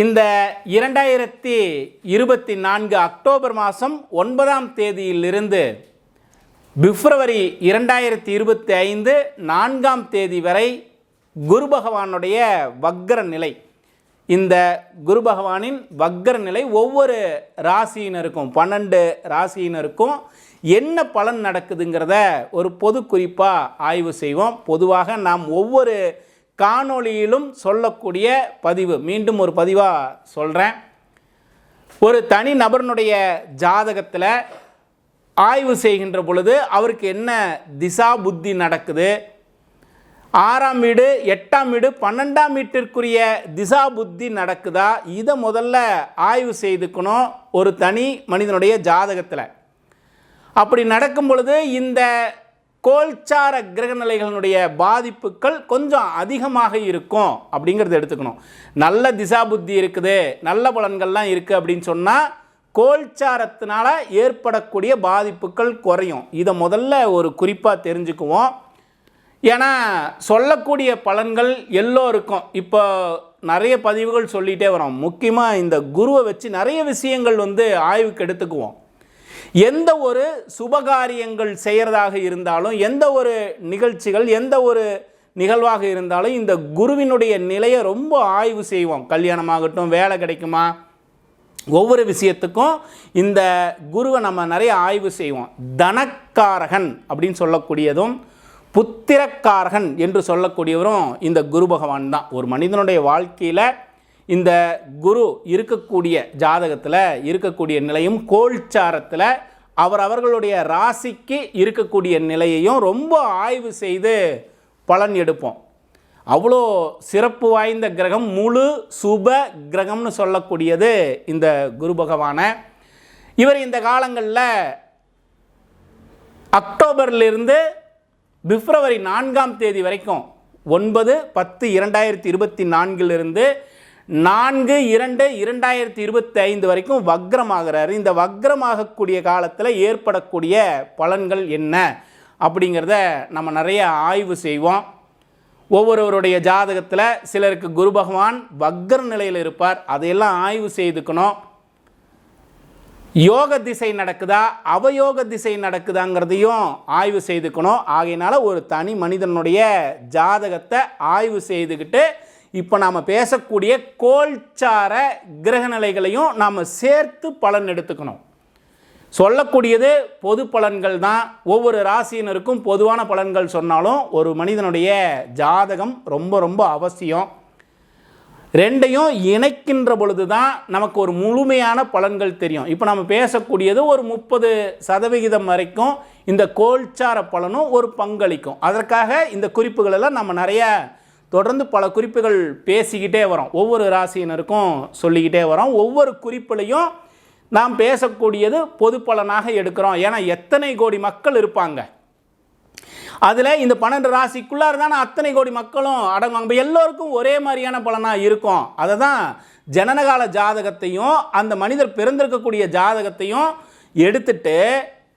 இந்த இரண்டாயிரத்தி இருபத்தி நான்கு அக்டோபர் மாதம் ஒன்பதாம் தேதியிலிருந்து பிப்ரவரி இரண்டாயிரத்தி இருபத்தி ஐந்து நான்காம் தேதி வரை குரு பகவானுடைய வக்ர நிலை. இந்த குரு பகவானின் வக்ர நிலை ஒவ்வொரு ராசியினருக்கும் பன்னெண்டு ராசியினருக்கும் என்ன பலன் நடக்குதுங்கிறத ஒரு பொது குறிப்பாக ஆய்வு செய்வோம். பொதுவாக நாம் ஒவ்வொரு காணொளியிலும் சொல்லக்கூடிய பதிவு. மீண்டும் ஒரு பதிவாக சொல்கிறேன் ஒரு தனி நபர்னுடைய ஜாதகத்தில் ஆய்வு செய்கின்ற பொழுது அவருக்கு என்ன திசா புத்தி நடக்குது? ஆறாம் வீடு எட்டாம் வீடு பன்னெண்டாம் வீட்டிற்குரிய திசா புத்தி நடக்குதா? இதை முதல்ல ஆய்வு செய்துக்கணும் ஒரு தனி மனிதனுடைய ஜாதகத்தில். அப்படி நடக்கும் பொழுது இந்த கோல்சார கிரகநிலைகளினுடைய பாதிப்புகள் கொஞ்சம் அதிகமாக இருக்கும் அப்படிங்கிறத எடுத்துக்கணும். நல்ல திசா புத்தி இருக்குது நல்ல பலன்கள்லாம் இருக்குது அப்படின்னு சொன்னால் கோல்சாரத்தினால ஏற்படக்கூடிய பாதிப்புகள் குறையும். இதை முதல்ல ஒரு குறிப்பாக தெரிஞ்சுக்குவோம். ஏன்னா சொல்லக்கூடிய பலன்கள் எல்லோருக்கும். இப்போ நிறைய பதிவுகள் சொல்லிகிட்டே வரோம். முக்கியமாக இந்த குருவை வச்சு நிறைய விஷயங்கள் வந்து ஆய்வுக்கு எடுத்துக்குவோம். எந்த ஒரு சுபகாரியங்கள் செய்கிறதாக இருந்தாலும் எந்த ஒரு நிகழ்ச்சிகள் எந்த ஒரு நிகழ்வாக இருந்தாலும் இந்த குருவினுடைய நிலையை ரொம்ப ஆய்வு செய்வோம். கல்யாணமாகட்டும் வேலை கிடைக்குமா? ஒவ்வொரு விஷயத்துக்கும் இந்த குருவை நம்ம நிறைய ஆய்வு செய்வோம். தனக்காரகன் அப்படின்னு சொல்லக்கூடியதும் புத்திரக்காரகன் என்று சொல்லக்கூடியவரும் இந்த குரு பகவான் தான். ஒரு மனிதனுடைய வாழ்க்கையில் இந்த குரு இருக்கக்கூடிய ஜாதகத்தில் இருக்கக்கூடிய நிலையும் கோல்சாரத்தில் அவர் அவர்களுடைய ராசிக்கு இருக்கக்கூடிய நிலையையும் ரொம்ப ஆய்வு செய்து பலன் எடுப்போம். அவ்வளோ சிறப்பு வாய்ந்த கிரகம் முழு சுப கிரகம்னு சொல்லக்கூடியது இந்த குரு பகவான. இவர் இந்த காலங்களில் அக்டோபர்லேருந்து பிப்ரவரி நான்காம் தேதி வரைக்கும் ஒன்பது பத்து இரண்டாயிரத்தி இருபத்தி நான்கிலிருந்து நான்கு இரண்டு இரண்டாயிரத்தி இருபத்தி ஐந்து வரைக்கும் வக்ரமாகிறாரு. இந்த வக்ரமாகக்கூடிய காலத்தில் ஏற்படக்கூடிய பலன்கள் என்ன அப்படிங்கிறத நம்ம நிறைய ஆய்வு செய்வோம். ஒவ்வொருவருடைய ஜாதகத்தில் சிலருக்கு குரு பகவான் வக்ர நிலையில் இருப்பார். அதையெல்லாம் ஆய்வு செய்துக்கணும். யோக திசை நடக்குதா? அவயோக திசை நடக்குதாங்கிறதையும் ஆய்வு செய்துக்கணும். ஆகையினால ஒரு தனி மனிதனுடைய ஜாதகத்தை ஆய்வு செய்துக்கிட்டு இப்போ நாம் பேசக்கூடிய கோல்சார கிரகநிலைகளையும் நாம் சேர்த்து பலன் எடுத்துக்கணும். சொல்லக்கூடியது பொது பலன்கள் தான். ஒவ்வொரு ராசியினருக்கும் பொதுவான பலன்கள் சொன்னாலும் ஒரு மனிதனுடைய ஜாதகம் ரொம்ப ரொம்ப அவசியம். ரெண்டையும் இணைக்கின்ற பொழுது தான் நமக்கு ஒரு முழுமையான பலன்கள் தெரியும். இப்போ நம்ம பேசக்கூடியது ஒரு முப்பது சதவிகிதம் வரைக்கும் இந்த கோல்சார பலனும் ஒரு பங்களிக்கும். அதற்காக இந்த குறிப்புகளெல்லாம் நம்ம நிறைய தொடர்ந்து பல குறிப்புகள் பேசிக்கிட்டே வரோம். ஒவ்வொரு ராசியினருக்கும் சொல்லிக்கிட்டே வரோம். ஒவ்வொரு குறிப்புலையும் நாம் பேசக்கூடியது பொது பலனாக எடுக்கிறோம். ஏன்னா எத்தனை கோடி மக்கள் இருப்பாங்க? அதில் இந்த பன்னெண்டு ராசிக்குள்ளார தானே அத்தனை கோடி மக்களும் அடங்குவாங்க. இப்போ எல்லோருக்கும் ஒரே மாதிரியான பலனாக இருக்கும். அதை தான் ஜனனகால ஜாதகத்தையும் அந்த மனிதர் பிறந்திருக்கக்கூடிய ஜாதகத்தையும் எடுத்துட்டு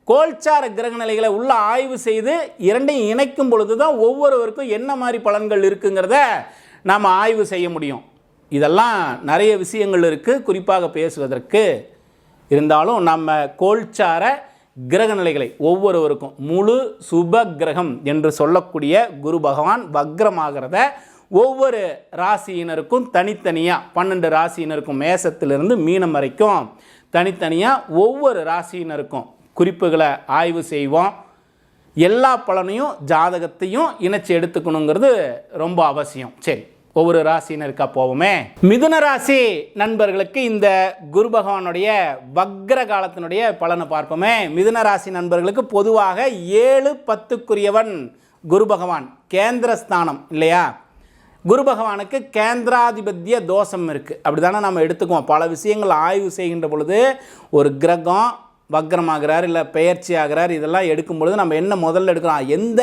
கோல்சார கிரகநிலைகளை உள்ள ஆய்வு செய்து இரண்டையும் இணைக்கும் பொழுது தான் ஒவ்வொருவருக்கும் என்ன மாதிரி பலன்கள் இருக்குங்கிறத நாம் ஆய்வு செய்ய முடியும். இதெல்லாம் நிறைய விஷயங்கள் இருக்குது குறிப்பாக பேசுவதற்கு இருந்தாலும் நம்ம கோல்சார கிரகநிலைகளை ஒவ்வொருவருக்கும் முழு சுப கிரகம் என்று சொல்லக்கூடிய குரு பகவான் வக்ரமாகிறத ஒவ்வொரு ராசியினருக்கும் தனித்தனியாக பன்னெண்டு ராசியினருக்கும் மேசத்திலிருந்து மீனம் வரைக்கும் தனித்தனியாக ஒவ்வொரு ராசியினருக்கும் குறிப்புகளை ஆய்வு செய்வோம். எல்லா பலனையும் ஜாதகத்தையும் இணைச்சி எடுத்துக்கணுங்கிறது ரொம்ப அவசியம். சரி ஒவ்வொரு ராசினருக்கா போவோமே? மிதுன ராசி நண்பர்களுக்கு இந்த குரு பகவானுடைய வக்ர காலத்தினுடைய பலனை பார்ப்போமே. மிதுன ராசி நண்பர்களுக்கு பொதுவாக ஏழு பத்துக்குரியவன் குரு பகவான் கேந்திரஸ்தானம் இல்லையா? குரு பகவானுக்கு கேந்திராதிபத்திய தோஷம் இருக்குது அப்படி தானே நம்ம எடுத்துக்குவோம். பல விஷயங்கள் ஆய்வு செய்கின்ற பொழுது ஒரு கிரகம் வக்ரமாகிறார் இல்லை பெயர்ச்சி ஆகிறார் இதெல்லாம் எடுக்கும் பொழுது நம்ம என்ன முதல்ல எடுக்கிறோம்? எந்த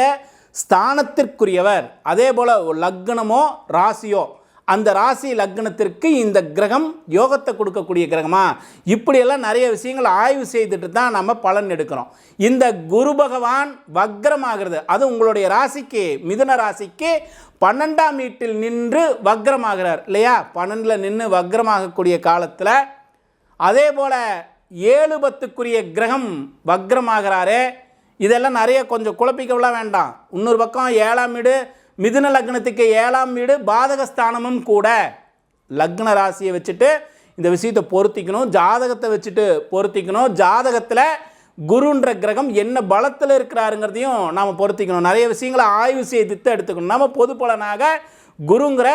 ஸ்தானத்திற்குரியவர்? அதே போல் லக்னமோ ராசியோ அந்த ராசி லக்னத்திற்கு இந்த கிரகம் யோகத்தை கொடுக்கக்கூடிய கிரகமா? இப்படியெல்லாம் நிறைய விஷயங்கள் ஆய்வு செய்துட்டு தான் நம்ம பலன் எடுக்கிறோம். இந்த குரு பகவான் வக்ரமாகிறது. அது உங்களுடைய ராசிக்கு மிதுன ராசிக்கு பன்னெண்டாம் வீட்டில் நின்று வக்ரமாகிறார் இல்லையா? பன்னெண்டில் நின்று வக்ரமாகக்கூடிய காலத்தில் அதே போல் ஏழு பத்துக்குரிய கிரகம் வக்ரமாகிறாரே. இதெல்லாம் நிறைய கொஞ்சம் குழப்பிக்கவெல்லாம் வேண்டாம். இன்னொரு பக்கம் ஏழாம் வீடு மிதுன லக்னத்துக்கு ஏழாம் வீடு பாதகஸ்தானமும் கூட லக்ன ராசியை வச்சுட்டு இந்த விஷயத்தை பொருத்திக்கணும் ஜாதகத்தை வச்சுட்டு பொருத்திக்கணும். ஜாதகத்தில் குருன்ற கிரகம் என்ன பலத்தில் இருக்கிறாருங்கிறதையும் நாம் பொருத்திக்கணும். நிறைய விஷயங்களை ஆய்வு செய்து எடுத்துக்கணும். நம்ம பொது பலனாக குருங்கிற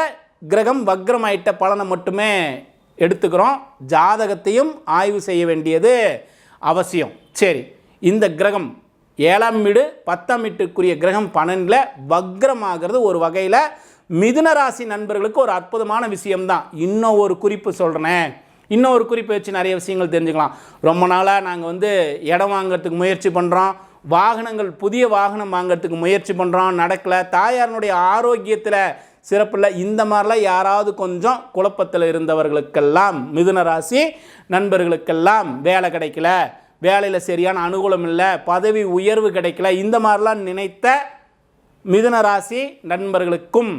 கிரகம் வக்ரமாயிட்ட பலனை மட்டுமே எடுத்துக்கிறோம். ஜாதகத்தையும் ஆய்வு செய்ய வேண்டியது அவசியம். சரி இந்த கிரகம் ஏழாம் வீடு பத்தாம் வீட்டுக்குரிய கிரகம் பன்னெண்டில் வக்ரமாகிறது ஒரு வகையில் மிதுன ராசி நண்பர்களுக்கு ஒரு அற்புதமான விஷயம்தான். இன்னும் ஒரு குறிப்பு சொல்கிறேன் இன்னும் ஒரு குறிப்பை வச்சு நிறைய விஷயங்கள் தெரிஞ்சுக்கலாம். ரொம்ப நாளாக நாங்கள் வந்து இடம் வாங்குறதுக்கு முயற்சி பண்ணுறோம் வாகனங்கள் புதிய வாகனம் வாங்குறதுக்கு முயற்சி பண்ணுறோம் நடக்கலை. தாயாரனுடைய ஆரோக்கியத்தில் சிறப்பில்லை இந்த மாதிரிலாம் யாராவது கொஞ்சம் குழப்பத்தில் இருந்தவர்களுக்கெல்லாம் மிதுன ராசி நண்பர்களுக்கெல்லாம் வேலை கிடைக்கல வேலையில் சரியான அனுகூலம் இல்லை பதவி உயர்வு கிடைக்கல இந்த மாதிரிலாம் நினைத்த மிதுன ராசி நண்பர்களுக்கும்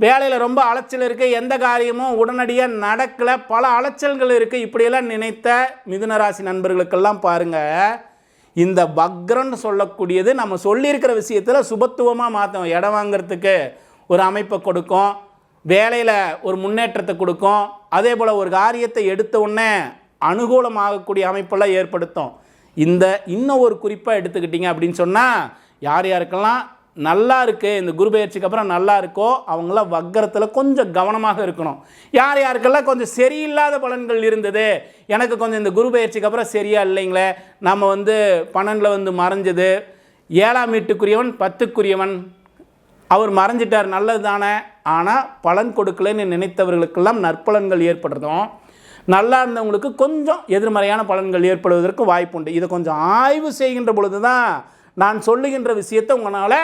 வேலையில் ரொம்ப அலைச்சல் இருக்குது எந்த காரியமும் உடனடியாக நடக்கலை பல அலைச்சல்கள் இருக்குது இப்படியெல்லாம் நினைத்த மிதுன ராசி நண்பர்களுக்கெல்லாம் பாருங்கள் இந்த வக்ரன்னு சொல்லக்கூடியது நம்ம சொல்லியிருக்கிற விஷயத்தில் சுபத்துவமாக மாற்றோம் இடம் வாங்குறதுக்கு. ஒரு அமைப்பை கொடுக்கும் வேலையில் ஒரு முன்னேற்றத்தை கொடுக்கும் அதே போல் ஒரு காரியத்தை எடுத்த உடனே அனுகூலமாகக்கூடிய அமைப்பெல்லாம் ஏற்படுத்தும். இந்த இன்னும் ஒரு குறிப்பாக எடுத்துக்கிட்டிங்க அப்படின்னு சொன்னால் யார் யாருக்கெல்லாம் நல்லா இருக்குது இந்த குரு பயிற்சிக்கு அப்புறம் நல்லா இருக்கோ அவங்களாம் வக்கரத்தில் கொஞ்சம் கவனமாக இருக்கணும். யார் யாருக்கெல்லாம் கொஞ்சம் சரியில்லாத பலன்கள் இருந்தது எனக்கு கொஞ்சம் இந்த குரு பயிற்சிக்கு அப்புறம் சரியாக இல்லைங்களே நம்ம வந்து பன்னெண்டில் வந்து மறைஞ்சது ஏழாம் வீட்டுக்குரியவன் பத்துக்குரியவன் அவர் மறைஞ்சிட்டார் நல்லது தானே ஆனால் பலன் கொடுக்கலன்னு நினைத்தவர்களுக்கெல்லாம் நற்பலன்கள் ஏற்படுறதும் நல்லா இருந்தவங்களுக்கு கொஞ்சம் எதிர்மறையான பலன்கள் ஏற்படுவதற்கு வாய்ப்புண்டு. இதை கொஞ்சம் ஆய்வு செய்கின்ற பொழுது தான் நான் சொல்லுகின்ற விஷயத்தை உங்களால்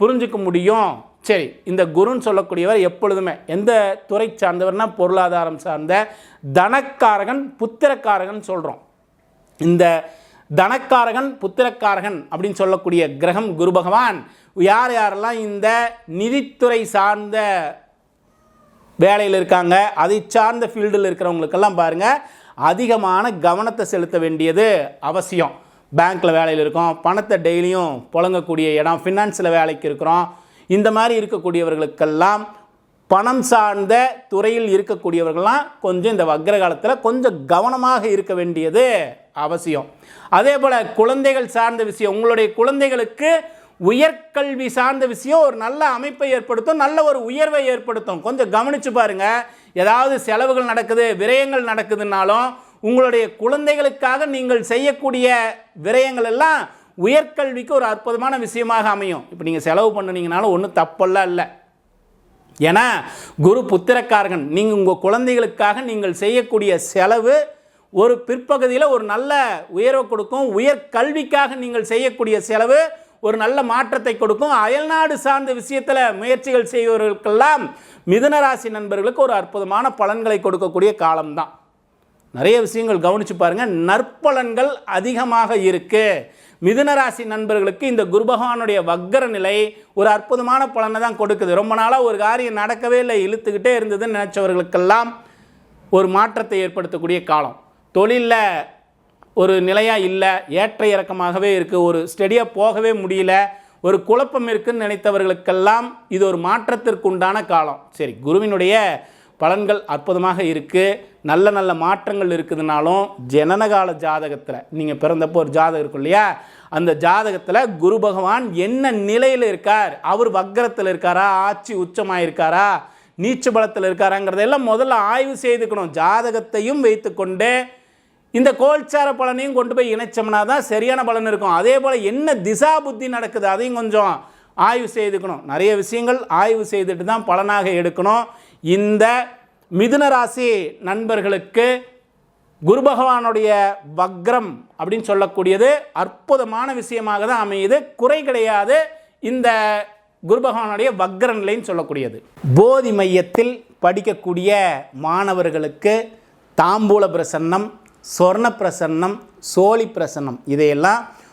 புரிஞ்சுக்க முடியும். சரி இந்த குருன்னு சொல்லக்கூடியவர் எப்பொழுதுமே எந்த துறை சார்ந்தவர்னா பொருளாதாரம் சார்ந்த தனக்காரகன் புத்திரக்காரகன் சொல்கிறோம் இந்த தனக்காரகன் புத்திரக்காரகன் அப்படின்னு சொல்லக்கூடிய கிரகம் குரு பகவான் யார் யாரெல்லாம் இந்த நிதித்துறை சார்ந்த வேலையில் இருக்காங்க அதை சார்ந்த ஃபீல்டில் இருக்கிறவங்களுக்கெல்லாம் பாருங்கள் அதிகமான கவனத்தை செலுத்த வேண்டியது அவசியம். பேங்க்கில் வேலையில் இருக்கோம் பணத்தை டெய்லியும் புழங்கக்கூடிய இடம் ஃபினான்ஸில் வேலைக்கு இருக்கிறோம் இந்த மாதிரி இருக்கக்கூடியவர்களுக்கெல்லாம் பணம் சார்ந்த துறையில் இருக்கக்கூடியவர்கள்லாம் கொஞ்சம் இந்த வக்ர காலத்தில் கொஞ்சம் கவனமாக இருக்க வேண்டியது அவசியம். அதே போல் குழந்தைகள் சார்ந்த விஷயம் உங்களுடைய குழந்தைகளுக்கு உயர்கல்வி சார்ந்த விஷயம் ஒரு நல்ல அமைப்பை ஏற்படுத்தும் நல்ல ஒரு உயர்வை ஏற்படுத்தும். கொஞ்சம் கவனித்து பாருங்கள் ஏதாவது செலவுகள் நடக்குது விரயங்கள் நடக்குதுன்னாலும் உங்களுடைய குழந்தைகளுக்காக நீங்கள் செய்யக்கூடிய விரயங்கள் எல்லாம் உயர்கல்விக்கு ஒரு அற்புதமான விஷயமாக அமையும். இப்போ நீங்கள் செலவு பண்ணுனீங்கனாலும் ஒன்றும் தப்பெல்லாம் இல்லை. ஏன்னா குரு புத்திரக்காரகன். நீங்கள் உங்கள் குழந்தைகளுக்காக நீங்கள் செய்யக்கூடிய செலவு ஒரு பிற்பகுதியில் ஒரு நல்ல உயர்வை கொடுக்கும். உயர் கல்விக்காக நீங்கள் செய்யக்கூடிய செலவு ஒரு நல்ல மாற்றத்தை கொடுக்கும். அயல்நாடு சார்ந்த விஷயத்தில் முயற்சிகள் செய்வர்களுக்கெல்லாம் மிதுனராசி நண்பர்களுக்கு ஒரு அற்புதமான பலன்களை கொடுக்கக்கூடிய காலம்தான். நிறைய விஷயங்கள் கவனிச்சு பாருங்க. நற்பலன்கள் அதிகமாக இருக்குது மிதுனராசி நண்பர்களுக்கு இந்த குரு பகவானுடைய வக்கர நிலை ஒரு அற்புதமான பலனை தான் கொடுக்குது. ரொம்ப நாளாக ஒரு காரியம் நடக்கவே இல்லை இழுத்துக்கிட்டே இருந்ததுன்னு நினச்சவர்களுக்கெல்லாம் ஒரு மாற்றத்தை ஏற்படுத்தக்கூடிய காலம். தொழிலில் ஒரு நிலையாக இல்லை ஏற்ற இறக்கமாகவே இருக்குது ஒரு ஸ்டெடியாக போகவே முடியல ஒரு குழப்பம் இருக்குன்னு நினைத்தவர்களுக்கெல்லாம் இது ஒரு மாற்றத்திற்கு உண்டான காலம். சரி குருவினுடைய பலன்கள் அற்புதமாக இருக்குது நல்ல நல்ல மாற்றங்கள் இருக்குதுனாலும் ஜனனகால ஜாதகத்தில் நீங்கள் பிறந்தப்போ ஒரு ஜாதகம் இருக்கும் இல்லையா? அந்த ஜாதகத்தில் குரு பகவான் என்ன நிலையில் இருக்கார்? அவர் வக்கரத்தில் இருக்காரா? ஆட்சி உச்சமாக இருக்காரா நீச்ச பலத்தில் இருக்காராங்கிறதெல்லாம் முதல்ல ஆய்வு செய்துக்கணும். ஜாதகத்தையும் வைத்துக்கொண்டு இந்த கோல்சார பலனையும் கொண்டு போய் இணைச்சோம்னா தான் சரியான பலன் இருக்கும். அதே போல் என்ன திசா புத்தி நடக்குது? அதையும் கொஞ்சம் ஆய்வு செய்துக்கணும். நிறைய விஷயங்கள் ஆய்வு செய்துட்டு தான் பலனாக எடுக்கணும். இந்த மிதுன ராசி நண்பர்களுக்கு குரு பகவானுடைய வக்ரம் அப்படின்னு சொல்லக்கூடியது அற்புதமான விஷயமாக தான் அமையுது. குறை கிடையாது. இந்த குரு பகவானுடைய வக்ர நிலைன்னு சொல்லக்கூடியது. போதி மையத்தில் படிக்கக்கூடிய மாணவர்களுக்கு தாம்பூல பிரசன்னம் சொர்ண பிரசன்னம் சோழி பிரசன்னம் இதையெல்லாம்